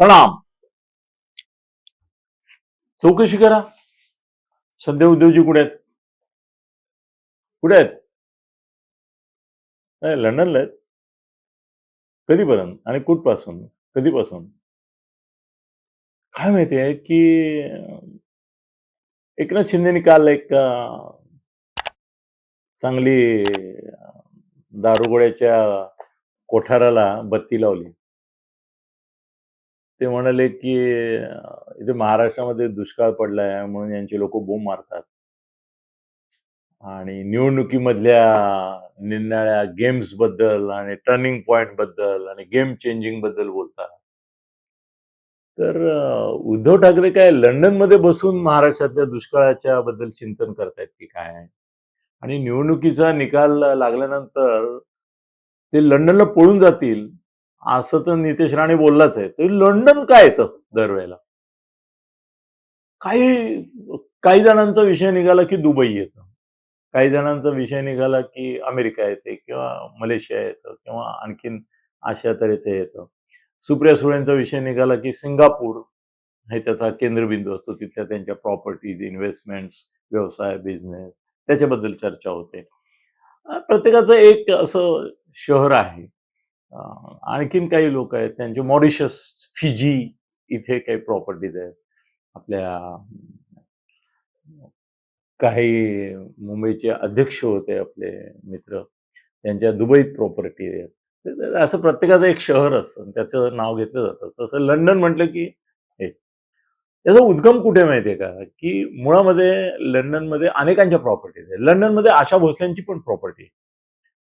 प्रणाम. चौकशी करा. सध्या उद्योगजी कुठे आहेत? कुठे आहेत? नाही, लंडनला आहेत. कधीपर्यंत? आणि कुठपासून? कधीपासून? काय माहिती आहे की एकनाथ शिंदेनी काल एक चांगली दारुगोळ्याच्या कोठाराला बत्ती लावली. ते म्हणाले की इथे महाराष्ट्रामध्ये दुष्काळ पडलाय म्हणून यांचे लोक बोंब मारतात. आणि निवडणुकीमधल्या निरनिराळ्या गेम्सबद्दल आणि टर्निंग पॉइंटबद्दल आणि गेम चेंजिंगबद्दल बोलतात तर उद्धव ठाकरे काय लंडनमध्ये बसून महाराष्ट्रातल्या दुष्काळाच्या बद्दल चिंतन करतायत की काय? आणि निवडणुकीचा निकाल लागल्यानंतर ते लंडनला पळून जातील असं तर नितेश राणे बोललाच आहे. तर लंडन काय येतं दरवेळेला? काही काही जणांचा विषय निघाला की दुबई येतं. काही जणांचा विषय निघाला की अमेरिका येते किंवा मलेशिया येतं किंवा आणखीन अशा तऱ्हेचं येतं. सुप्रिया सुळेंचा विषय निघाला की सिंगापूर हे त्याचा केंद्रबिंदू असतो. तिथल्या त्यांच्या प्रॉपर्टीज इन्व्हेस्टमेंट्स व्यवसाय बिझनेस त्याच्याबद्दल चर्चा होते. प्रत्येकाचं एक असं शहर आहे. आणखीन काही लोक आहेत त्यांचे मॉरिशस फिजी इथे काही प्रॉपर्टीज आहेत. आपल्या काही मुंबईचे अध्यक्ष होते आपले मित्र त्यांच्या दुबईत प्रॉपर्टी आहेत. असं प्रत्येकाचं एक शहर असतं त्याचं नाव घेतलं जातं. तसं लंडन म्हटलं की हे त्याचा उद्गम कुठे माहितीये का? की मुळामध्ये लंडनमध्ये अनेकांच्या प्रॉपर्टीज आहेत. लंडनमध्ये आशा भोसल्यांची पण प्रॉपर्टी आहे.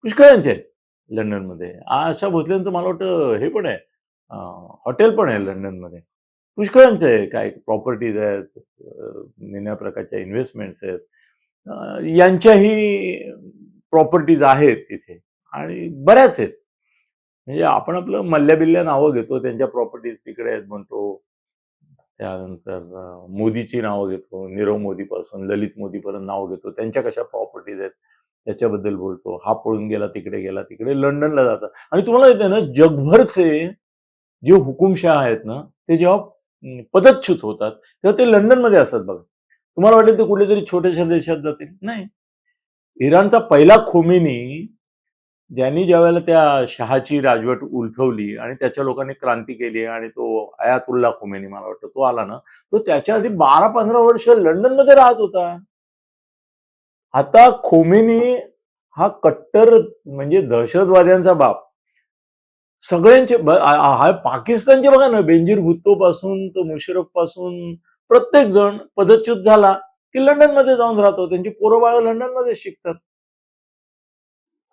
पुष्कळांची आहेत. लंडनमध्ये. आशा भोसलेंचं मला वाटतं हे पण आहे. हॉटेल पण आहे लंडनमध्ये. पुष्कळांचं आहे. काय प्रॉपर्टीज आहेत निन्या प्रकारच्या इन्व्हेस्टमेंट्स आहेत. यांच्याही प्रॉपर्टीज आहेत तिथे. आणि बऱ्याच आहेत. म्हणजे आपण आपलं मल्ल्याबिल्ल्या नावं घेतो त्यांच्या प्रॉपर्टीज तिकडे आहेत म्हणतो. त्यानंतर मोदीची नावं घेतो. नीरव मोदीपासून ललित मोदीपर्यंत नावं घेतो. त्यांच्या कशा प्रॉपर्टीज आहेत? त्याच्याबद्दल बोलतो. हा पळून गेला तिकडे गेला तिकडे लंडनला जातात आणि तुम्हाला येते ना जगभरचे जे हुकुमशाह आहेत ना ते जेव्हा पदच्युत होतात तेव्हा ते लंडनमध्ये असतात बघा. तुम्हाला वाटेल ते कुठल्या छोट्याशा देशात जातील. नाही. इराणचा पहिला खोमेनी ज्यांनी ज्यावेळेला त्या शहाची राजवट उलथवली आणि त्याच्या लोकांनी क्रांती केली आणि तो अयातुल्ला खोमेनी मला वाटतं तो आला ना तो त्याच्या आधी बारा पंधरा वर्ष लंडनमध्ये राहत होता. आता खोमेनी हा कट्टर म्हणजे दहशतवाद्यांचा बाप. सगळ्यांचे हा पाकिस्तानचे बघा ना बेंजीर भुत्तो पासून तो मुशरफपासून प्रत्येक जण पदच्युत झाला की लंडनमध्ये जाऊन राहतो. त्यांची पोरं बाळ लंडनमध्ये शिकतात.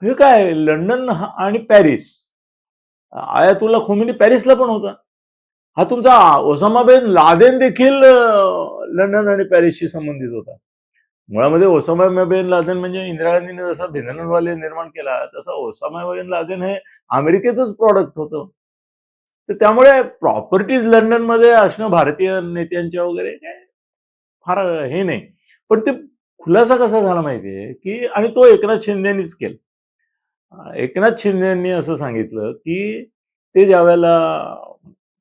हे काय लंडन आणि पॅरिस. आयातुल्ला खोमेनी पॅरिसला पण होता. हा तुमचा ओसामा लादेन देखील लंडन आणि पॅरिसशी संबंधित होता. मुळामध्ये ओसामा बिन लादेन म्हणजे इंदिरा गांधीने जसा वाले निर्माण केला तसा ओसामा बिन लादेन हे अमेरिकेचंच प्रॉडक्ट होतं. तर त्यामुळे प्रॉपर्टीज लंडनमध्ये असणं भारतीय नेत्यांच्या वगैरे काय फार हे नाही. पण ते खुलासा कसा झाला माहितीये की आणि तो एकनाथ शिंदेनीच केला. एकनाथ शिंदेनी असं सांगितलं की ते ज्यावेळेला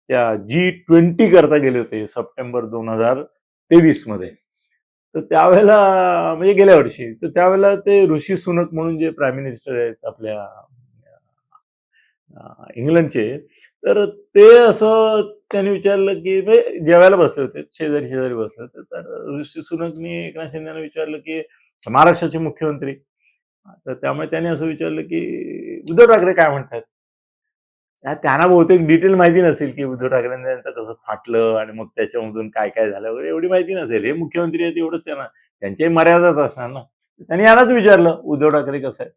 त्या जी ट्वेंटी करता गेले होते सप्टेंबर दोन हजार तेवीसमध्ये तर त्यावेळेला म्हणजे गेल्या वर्षी तर त्यावेळेला ते ऋषी सुनक म्हणून जे प्राईम मिनिस्टर आहेत आपल्या इंग्लंडचे तर ते असं त्यांनी विचारलं की म्हणजे जेवायला बसले होते शेजारी शेजारी बसले होते तर ऋषी सुनकनी एकनाथ शिंदेना विचारलं की महाराष्ट्राचे मुख्यमंत्री. तर त्यामुळे त्यांनी असं विचारलं की उद्धव ठाकरे काय म्हणतात त्यांना बहुतेक डिटेल माहिती नसेल की उद्धव ठाकरेंनी त्यांचं कसं फाटलं आणि मग त्याच्यामधून काय काय झालं वगैरे एवढी माहिती नसेल. हे मुख्यमंत्री आहेत एवढंच त्यांना. त्यांच्याही मर्यादाच असणार ना. त्यांनी यालाच विचारलं उद्धव ठाकरे कसं आहे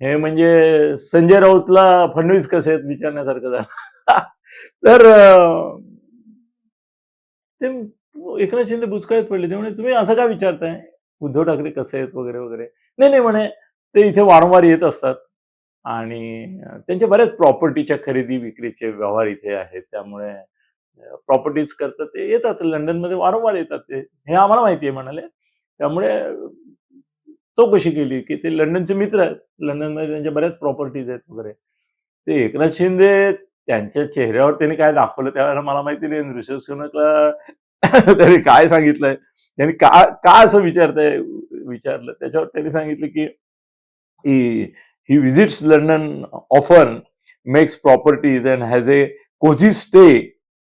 हे म्हणजे संजय राऊतला फडणवीस कसे आहेत विचारण्यासारखं झालं. तर ते एकनाथ शिंदे बुचकाळीत पडले. ते म्हणे तुम्ही असं का विचारताय? उद्धव ठाकरे कसे आहेत? वगैरे वगैरे. नाही नाही म्हणे ते इथे वारंवार येत असतात. आणि त्यांच्या बऱ्याच प्रॉपर्टीच्या खरेदी विक्रीचे व्यवहार इथे आहेत. त्यामुळे प्रॉपर्टीज करतात ते येतात. लंडनमध्ये वारंवार येतात ते. हे आम्हाला माहिती आहे म्हणाले. त्यामुळे चौकशी केली की ते लंडनचे मित्र आहेत. लंडनमध्ये त्यांच्या बऱ्याच प्रॉपर्टीज आहेत वगैरे. ते एकनाथ शिंदे त्यांच्या चेहऱ्यावर त्यांनी काय दाखवलं त्यावेळेला मला माहिती नाही. ऋषभ सुनकला त्यांनी काय सांगितलंय? त्यांनी का का असं विचारतंय विचारलं? त्याच्यावर त्यांनी सांगितलं की ही visits London often makes properties and has a cozy stay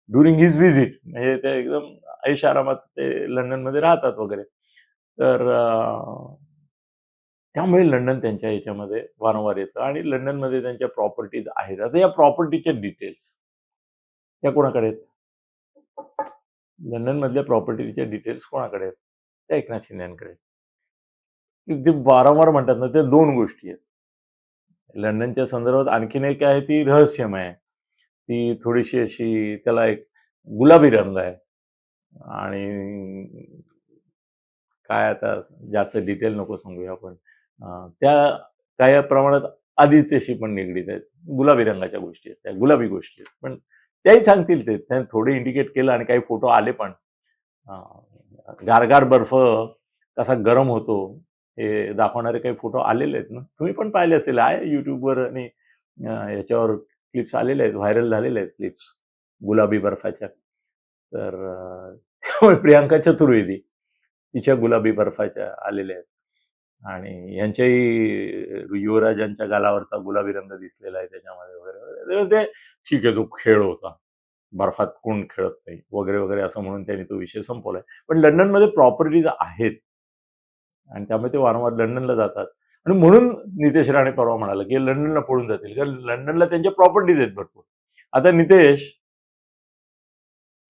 during his visit म्हणजे ते एकदम ऐश आरामात ते लंडनमध्ये राहतात वगैरे. तर त्यामुळे लंडन त्यांच्या याच्यामध्ये वारंवार येतं आणि लंडनमध्ये त्यांच्या प्रॉपर्टीज आहेत. आता या प्रॉपर्टीच्या डिटेल्स त्या कोणाकडे आहेत? लंडन मधल्या डिटेल्स कोणाकडे आहेत? त्या एकनाथ शिंदेकडे ते- वारंवार म्हणतात ना त्या दोन गोष्टी आहेत. लंडनच्या संदर्भात आणखीन एक आहे ती रहस्यमय. आहे ती थोडीशी अशी त्याला एक गुलाबी रंग आहे. आणि काय आता जास्त डिटेल नको सांगूया आपण. त्या काही प्रमाणात आदित्यशी पण निगडीत आहेत. गुलाबी रंगाच्या गोष्टी आहेत. त्या गुलाबी गोष्टी आहेत. पण त्याही सांगतील ते. त्याने थोडे इंडिकेट केलं आणि काही फोटो आले पण. गारगार बर्फ कसा गरम होतो. हे दाखवणारे काही फोटो आलेले आहेत ना? तुम्ही पण पाहिले असेल आहे युट्यूबवर आणि याच्यावर क्लिप्स आलेले आहेत व्हायरल झालेले आहेत क्लिप्स गुलाबी बर्फाच्या. तर त्यामुळे प्रियांका चतुर्वेदी तिच्या गुलाबी बर्फाच्या आलेल्या आहेत. आणि यांच्याही युवराजांच्या गालावरचा गुलाबी रंग दिसलेला आहे त्याच्यामध्ये वगैरे वगैरे. ते ठीक आहे तो खेळ होता. बर्फात कोण खेळत नाही वगैरे वगैरे असं म्हणून त्यांनी तो विषय संपवलाय. पण लंडनमध्ये प्रॉपर्टीज आहेत. आणि त्यामुळे ते वारंवार लंडनला जातात. आणि म्हणून नितेश राणे परवा म्हणाला की लंडनला पळून जातील. कारण लंडनला त्यांच्या प्रॉपर्टीज आहेत भरपूर. आता नितेश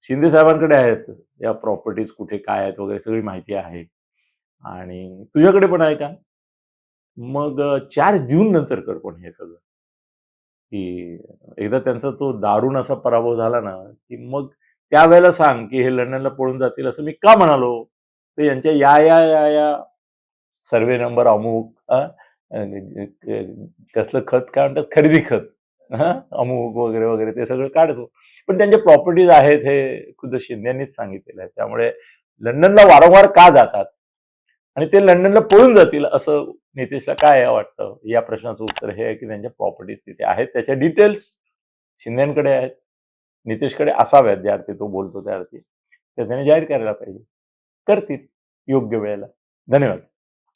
शिंदे साहेबांकडे आहेत. या प्रॉपर्टीज कुठे काय आहेत वगैरे सगळी माहिती आहे. आणि तुझ्याकडे पण आहे का? मग चार जून नंतर कर पण हे सगळं. की एकदा त्यांचा तो दारुण असा पराभव झाला ना की मग त्यावेळेला सांग की हे लंडनला पळून जातील असं मी का म्हणालो? तर यांच्या या या या या सर्वे नंबर अमुक अं, कसलं खत काय म्हणतात खरेदी खत अमुक वगैरे वगैरे ते सगळं काढतो. पण त्यांच्या प्रॉपर्टीज आहेत हे खुद्द शिंदेनीच सांगितलेलं आहे. त्यामुळे लंडनला वारंवार का जातात? आणि ते लंडनला पळून जातील असं नितेशला काय वाटतं? या प्रश्नाचं उत्तर हे आहे की त्यांच्या प्रॉपर्टीज तिथे आहेत. त्याच्या डिटेल्स शिंदेकडे आहेत. नितेशकडे असाव्यात ज्या अर्थी तो बोलतो त्या अर्थी. तर त्याने जाहीर करायला पाहिजे. करतील योग्य वेळेला. धन्यवाद.